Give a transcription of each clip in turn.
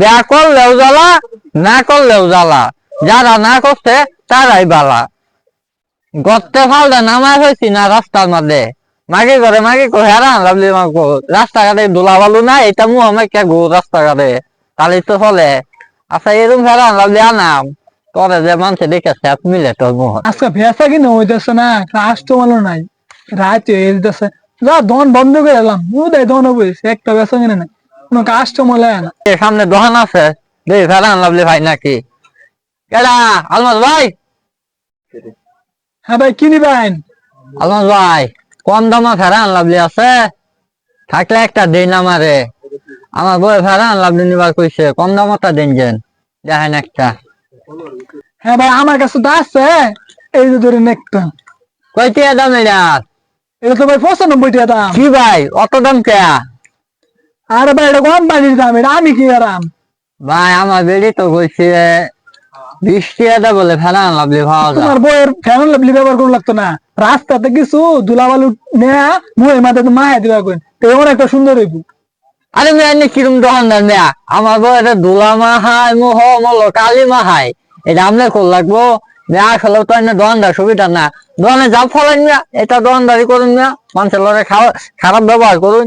বিয়া করলেও জ্বালা, না করলেও জ্বালা। যারা না করছে, তারাই বালা। গর্তে ফালদা নামায় হয়েছি না রাস্তার মাঝে। মাগে করে মাগে কো হেরান লাভলি মাগো, রাস্তাঘাটে দোলা বালু না এটা মু আমি কে গো রাস্তাঘাটে? তাহলে তো চলে। আচ্ছা এরকম হেরান লাভলি আনাম তোরে যে মানুষে এক মিলে তোর মুহ আজকে ভেসা কিনা হইতেছে না কাস্টমারও নাই। রাত হয়ে যা দন বন্ধ করে এলাম উদয় দন বইছে একটা বেসা কিনে নাই। কোনো কাস্টমার লাগে না এ সামনে দোকান আছে। দেখি ফেরান লাভলি ভাই নাকি? কেডা? আলমাস ভাই? হ্যাঁ ভাই কি নিবেন? আলমাস ভাই কম দামে ফেরান লাভলি আছে। থাকলে একটা দিন আমারে। আমার বই ফেরান লাভলি নিবার কইছে কম দামটা দিন যেন। দেখেন একটা। হ্যাঁ ভাই আমার কাছে তো আছে। এই যে ধরেন একটা। কইতে দাম এটা এটা তো ভাই পঁচানব্বই টাকা দাম। কি ভাই অত দাম কে? আরে ভাই এটা কোম্পানির দাম? এটা আমি কি আরাম ভাই আমার বেড়ি তো বিশ টাকা বলে লাভলি তোমার বইয়ের লাভলি ব্যবহার করুন লাগতো না। রাস্তাতে কিছু দুলাবালু নেয়া মুয়ে মাথা মায়া দিবা কইন। তো এমন একটা সুন্দর হইব। আরে মেয়ে কিরম দোকানদার মেয়া? আমার বউ এটা দুলা মাহাই মোহ মলো কালি মাহাই। এটা আমলে কর লাগবো? মেয়া আসলে তো এনে দোকানদার সুবিধা না। দোকানে যা ফলেন মেয়া এটা দোকানদারি করুন মেয়া। মানুষের লড়ে খারাপ ব্যবহার করুন।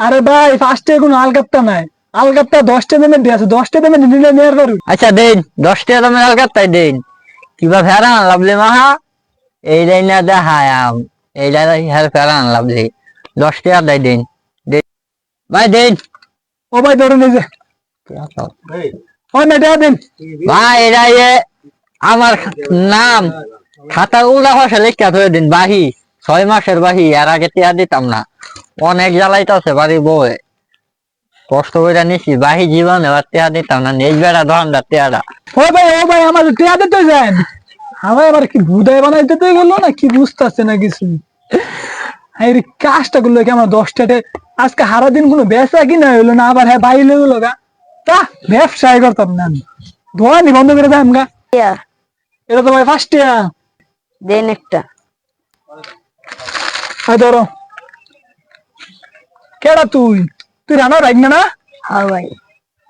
আরে ভাই ফার্স্টে কোনো আলকাত্তা নাই। আলকাত্তা দশটা পেমেন্ট আছে দশটা পেমেন্ট নিলে নেওয়ার পারু। আচ্ছা দিন দশ টাকা দামের আলকাত্তাই দিন। কিবা ফেরা লাভলি মাহা? এই লাইন না দেখায় আম। এই লাইন হের ফেরা লাভলি। দশ টাকা দেয় দিন। দিন। ভাই দিন। ও ভাই ধরে নিয়ে যে ওই মেটা দিন। ভাই এরা আমার নাম খাতা উল্টা ভাষা লেখা ধরে দিন বাহি। ছয় মাসের বাহি এর আগে টিয়া দিতাম না। অনেক জ্বালাইতেছে বাড়ি বউয়ে। কষ্ট করে নিছি বাহি জীবন এবার টিয়া দিতাম না নিজ বেড়া ধরন্দা টিয়াটা। ও ভাই ও ভাই আমার টিয়া দিতে যান। আমার আবার কি ভুদাই বানাইতে তো গেল না? কি বুঝতেছে না কিছু? এই কাজটা করল কি আমার দশটাতে আজকে হারা দিন কোনো বেচা কিনা হইল না আবার হ্যাঁ বাইরে হলো গা তা ব্যবসায় করতাম না। আমি দোয়ানি বন্ধ করে দাম গা। এটা তো ভাই ফার্স্ট ইয়ার দেন একটা। হ্যাঁ ধরো। কেডা তুই? তুই রান্না রাখ না না? হ্যাঁ ভাই।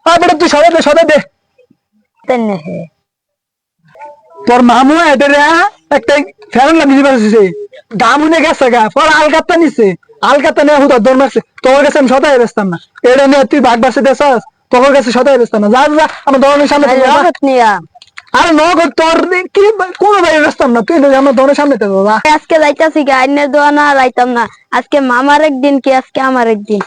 হ্যাঁ বেটা তুই সদাই দে সদাই দে। তেন হে। তোর মামু এটা একটা ফেরান লাগি দিবার আছে গামুনে গেছে গা পর আলকাত্তা নিছে। আলকাত্তা নিয়ে হুদার দৌড় মারছে। তোর কাছে আমি সদাই বেচতাম না। এটা নিয়ে তুই বাঘ বাসে দেশাস তোর কাছে সদাই বেচতাম না। যা যা আমার দোকানের সামনে নিয়া আরে নগদ তোর কি কোনো ভাই বেচতাম না, তুই আমরা দোকানের সামনে তো বাবা আজকে যাইতাছি গাইনের দোয়া না যাইতাম না। আজকে মামার একদিন কি আজকে আমার একদিন?